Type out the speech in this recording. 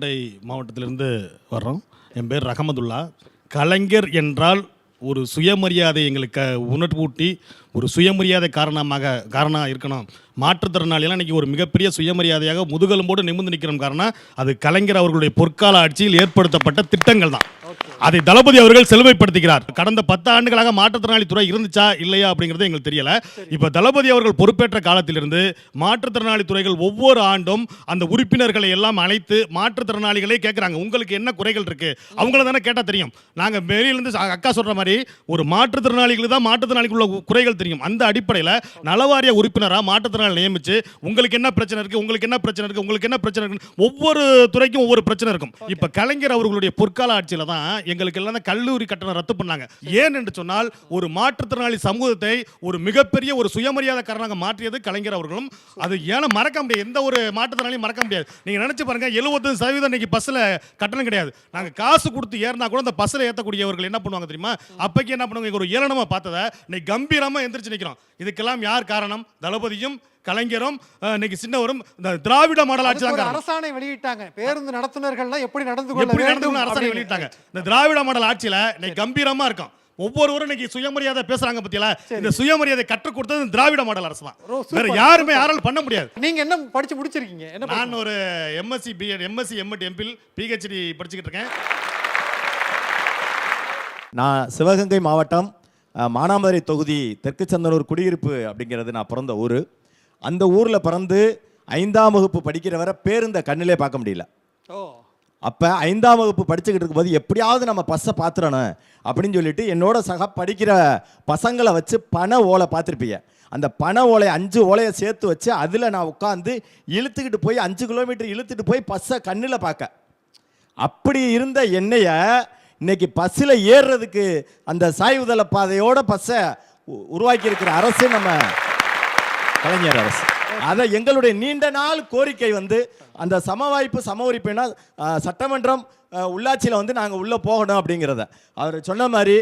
புதுக்கோட்டை மாவட்டத்திலிருந்து வர்றோம். என் பேர் ரஹமதுல்லா. கலைஞர் என்றால் ஒரு சுயமரியாதை எங்களுக்கு உணர்வூட்டி ஒரு சுயமரியாதை காரணமாக காரணம் இருக்கணும். மாற்றுத்திறனாளியெல்லாம் இன்றைக்கி ஒரு மிகப்பெரிய சுயமரியாதையாக முதுகெலும்போடு நிமிர்ந்து நிற்கிறோம் காரணம் அது கலைஞர் அவர்களுடைய பொற்கால ஆட்சியில் ஏற்படுத்தப்பட்ட திட்டங்கள் தான் அதை தளபதி அவர்கள் செழுமைப்படுத்துகிறார். கடந்த பத்து ஆண்டுகளாக மாற்றுத்திறனாளி துறை இருந்துச்சா இல்லையா அப்படிங்கிறது எங்களுக்கு தெரியல. இப்ப தளபதி அவர்கள் பொறுப்பேற்ற காலத்திலிருந்து மாற்றுத்திறனாளி துறைகள் ஒவ்வொரு ஆண்டும் அந்த உறுப்பினர்களை எல்லாம் அழைத்து மாற்றுத்திறனாளிகளே கேட்கிறாங்க உங்களுக்கு என்ன குறைகள் இருக்கு? அவங்கள தானே கேட்டால் தெரியும். நாங்கள் மேலிருந்து அக்கா சொல்ற மாதிரி ஒரு மாற்றுத்திறனாளிகளுக்கு தான் மாற்றுத்திறனாளிக்குள்ள குறைகள் தெரியும். அந்த அடிப்படையில் நலவாரிய உறுப்பினராக மாற்றுத்திறனாளி நியமிச்சு உங்களுக்கு என்ன பிரச்சனை இருக்கு உங்களுக்கு என்ன பிரச்சனை இருக்கு உங்களுக்கு என்ன பிரச்சனை இருக்கு ஒவ்வொரு துறைக்கும் ஒவ்வொரு பிரச்சனை இருக்கும். இப்ப கலைஞர் அவர்களுடைய பொற்கால ஆட்சியில தான் எங்களுக்கு எல்லாம் கல்லூரி கட்டணம் ரத்து பண்ணாங்க. ஏன் என்று சொன்னால் ஒரு மாற்றுத்திறனாளி சமூகத்தை ஒரு மிகப்பெரிய ஒரு சுயமரியாதைக்காரனாக மாற்றியது கலைஞர் அவர்களும். அது ஏன்னா மறக்க முடியாது? எந்த ஒரு மாற்றுத்திறனாலையும் மறக்க முடியாது. நீங்க நினைச்சு பாருங்க 75% சதவீதம் இன்னைக்கு பஸ்ல கட்டணம் கிடையாது. நாங்கள் காசு கொடுத்து ஏறினா கூட அந்த பஸ்ல ஏற்றக்கூடியவர்கள் என்ன பண்ணுவாங்க தெரியுமா? அப்பைக்கு என்ன பண்ணுவாங்க? ஒரு ஏளனமாக பார்த்ததை இன்னைக்கு கம்பீரமாக எந்திரிச்சு நிற்கிறோம் இதுக்கெல்லாம் யார் காரணம்? தளபதியும் கலைஞரும் இன்னைக்கு சின்னவரும் இந்த திராவிட மாடல் ஆட்சி தான் அரசாணை வெளியிட்டாங்க. பேருந்து நடத்துனர்கள்லாம் எப்படி நடந்து கொள்ள எப்படி நடந்துக்கணும் அரசாணை. வெளியிட்டாங்க? இந்த திராவிட மாடல் ஆட்சியில இன்னைக்கு கம்பீரமா இருக்கும். ஒவ்வொருவரும் இன்னைக்கு சுயமரியாதை பேசுறாங்க பத்தியில இந்த சுயமரியாதை கற்றுக் கொடுத்தது திராவிட மாடல் அரசு தான். வேற யாருமே யாராலும் பண்ண முடியாது. நீங்க என்ன படிச்சு முடிச்சிருக்கீங்க? என்ன நான்? ஒரு MSc BEd MSc MEd MPhil PhD படிச்சுக்கிட்டு இருக்கேன். நான் சிவகங்கை மாவட்டம் மானாமதுரை தொகுதி தெற்கு சந்தனூர் குடியிருப்பு அப்படிங்கிறது நான் பிறந்த ஊர். அந்த ஊரில் பிறந்து ஐந்தாம் வகுப்பு படிக்கிற வரை பேருந்தை கண்ணிலே பார்க்க முடியல. ஓ. அப்போ ஐந்தாம் வகுப்பு படிச்சுக்கிட்டு இருக்கும்போது எப்படியாவது நம்ம பஸ்ஸை பார்த்துடணும் அப்படின்னு சொல்லிட்டு என்னோட சக படிக்கிற பசங்களை வச்சு பண ஓலை பார்த்துருப்பீங்க. அந்த பண ஓலை அஞ்சு ஓலையை சேர்த்து வச்சு அதில் நான் உட்காந்து இழுத்துக்கிட்டு போய் அஞ்சு கிலோமீட்டர் இழுத்துட்டு போய் பஸ்ஸை கண்ணில் பார்க்க. அப்படி இருந்த என்னைய இன்னைக்கு பஸ்ஸில் ஏறுறதுக்கு அந்த சாய்வுதள பாதையோட பஸ்ஸை உருவாக்கி இருக்கிற அரசு நம்ம கலைஞர் அரசு. அதை எங்களுடைய நீண்ட நாள் கோரிக்கை வந்து அந்த சம வாய்ப்பு சம உரிப்புனா சட்டமன்றம் உள்ளாட்சியில் வந்து நாங்கள் உள்ளே போகணும் அப்படிங்கிறத. அவர் சொன்ன மாதிரி